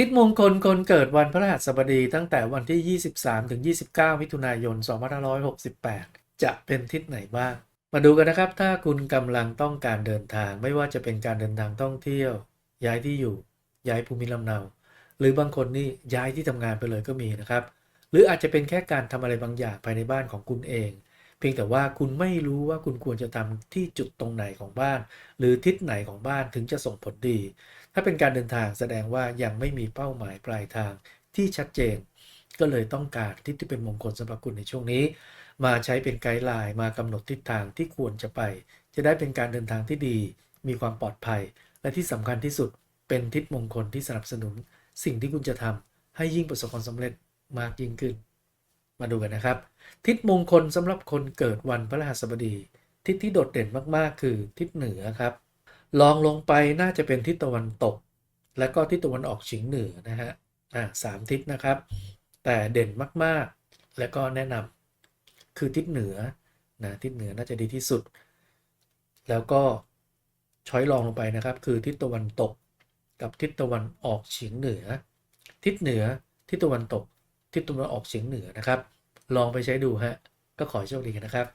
ทิศมงคลคนเกิดวันพฤหัสบดีตั้งแต่วันที่ 23 ถึง 29 มิถุนายน 2568 จะเป็นทิศไหนบ้าง มาดูกันนะครับ ถ้าคุณกำลังต้องการเดินทาง ไม่ว่าจะเป็นการเดินทางท่องเที่ยว ย้ายที่อยู่ ย้ายภูมิลำเนา หรือบางคนนี่ย้ายที่ทำงานไปเลยก็มีนะครับ หรืออาจจะเป็นแค่การทำอะไรบางอย่างภายในบ้านของคุณเอง เพียงแต่ว่าคุณไม่รู้ว่าคุณควรจะทำที่จุดตรงไหนของบ้าน หรือทิศไหนของบ้านถึงจะส่งผลดี ถ้าเป็นการเดินทางแสดงว่ายังไม่มีเป้าหมายปลายทางที่ชัดเจน ก็เลยต้องการทิศที่เป็นมงคลสำหรับคุณในช่วงนี้ มาใช้เป็นไกด์ไลน์มากำหนดทิศทางที่ควรจะไป จะได้เป็นการเดินทางที่ดี มีความปลอดภัย และที่สำคัญที่สุดเป็นทิศมงคลที่สนับสนุน สิ่งที่คุณจะทำให้ยิ่งประสบความสำเร็จมากยิ่งขึ้น มาดูกันนะครับ ทิศมงคลสำหรับคนเกิดวันพฤหัสบดี ทิศที่โดดเด่นมากๆ คือทิศเหนือครับ ลองลงไปน่าจะเป็นทิศตะวันตก และก็ทิศตะวันออกเฉียงเหนือนะฮะอ่าสามทิศนะครับ แต่เด่นมากๆ และก็แนะนำคือทิศเหนือนะทิศเหนือน่าจะดีที่สุด แล้วก็ช้อยลองลงไปนะครับ คือทิศตะวันตกกับทิศตะวันออกเฉียงเหนือ ทิศเหนือทิศตะวันตก ทิศตะวันออกเฉียงเหนือนะครับ ลองไปใช้ดูฮะก็ขอให้โชคดีนะครับ